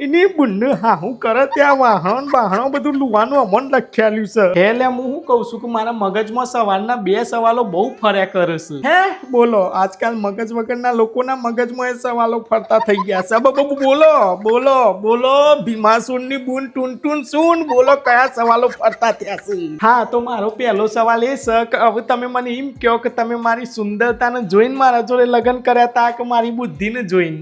એની બુન્ન હા હું કરે ત્યાં વાહણ બાહણો બધું લુવાનું અમન લખેલું છે. હે લે હું શું કહું છું કે મારા મગજમાં સવારના બે સવાલો બહુ ફર્યા કરે છે. હે બોલો આજકાલ મગજ વગરના લોકોના મગજમાં એ સવાલો ફરતા થઈ ગયા છે. બ- બ- બોલો બોલો બોલો ભીમાસુરની બુન ટૂન ટૂન સુન બોલો કયા સવાલો ફરતા થયા છે? હા તો મારો પહેલો સવાલ એ છે કે હવે તમે મને એમ કહો કે તમે મારી સુંદરતાને જોઈને મારા જોડે લગ્ન કર્યા તા કે મારી બુદ્ધિને જોઈને?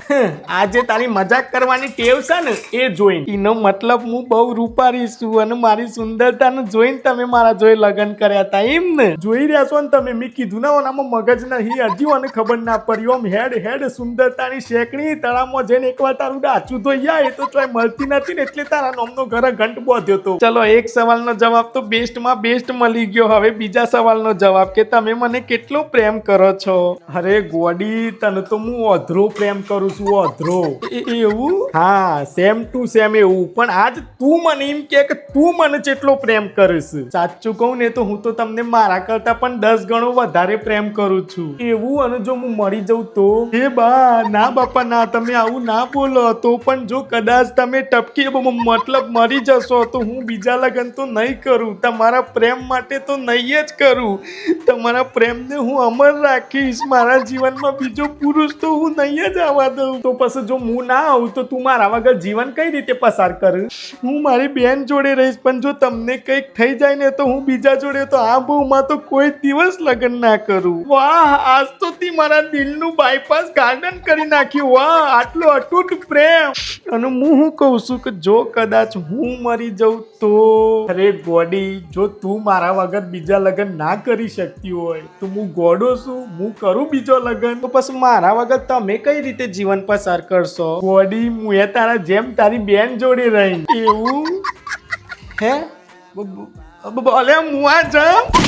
આજે તારી મજાક કરવાની ટેવ છે ને? એ જોઈને. એનો મતલબ હું બહુ રૂપારી છું અને મારી સુંદરતાને જોઈને તમે મારા જોઈ લગ્ન કર્યા હતા એમ ને? જોઈ રહ્યા છો ને તમે મેં કીધું ના ઓનામાં મગજ નહીં હજી અને ખબર ના પડી આમ હેડ હેડ સુંદરતાની શેકણી તળાવમાં જઈને એકવાર તારું ડાચું તો યા એ તો ચોય મળતી નથી ને એટલે તારા નોમનો ઘરે ઘંટ બોધ્યો તો. ચલો એક સવાલનો જવાબ તો બેસ્ટમાં બેસ્ટ મળી ગયો. હવે બીજા સવાલનો જવાબ કે તમે મને કેટલો પ્રેમ કરો છો? અરે ગોડી તને તો હું અધરો પ્રેમ કરું છું અધરો. એવું? હા સેમ ટુ સેમ એવું. પણ આજ તું મને એમ કે તું મને જેટલો પ્રેમ કરીશ. સાચું કહું ને તો હું તો તમને મારા કરતા પણ દસ ગણો વધારે પ્રેમ કરું છું. એવું અને જો હું મરી જઉં તો? એ બા, ના બાપા, ના, તમે આવું ના બોલો. તો પણ જો કદાચ તમે ટપકી મતલબ મરી જશો, તો હું બીજા લગ્ન તો નહીં કરું. તમારા પ્રેમ માટે તો નહીં જ કરું. તમારા પ્રેમને હું અમર રાખીશ. મારા જીવનમાં બીજો પુરુષ તો હું નહીં જ આવવા દઉં. તો પછી જો હું ના આવું, તો તું મારા વગર જીવન કઈ રીતે પસાર કરું? હું મારી બેન જોડે રહીશ, પણ જો તમને કંઈક થઈ જાય ને તો હું બીજા જોડે, તો આ બહુમાં તો કોઈ દિવસ લગ્ન ના કરું. વાહ, આજ તો તી મારા દિલનું બાયપાસ ગાર્ડન કરી નાખ્યું. વાહ, આટલો અટૂટ પ્રેમ. અને હું હું કહું છું કે જો કદાચ હું મરી જાઉં તો? અરે ગોડી, જો તું મારા વગર બીજા લગ્ન ના કરી શકતી હોય, તો હું ગોડો છું, હું કરું બીજો લગ્ન. તો પછી મારા વગર તમે કઈ રીતે જીવન પસાર કરશો? ગોડી, હું એ તારા જેમ તારી બેન જોડે રહી. એવું? હે? ભલે હું આ જાઉં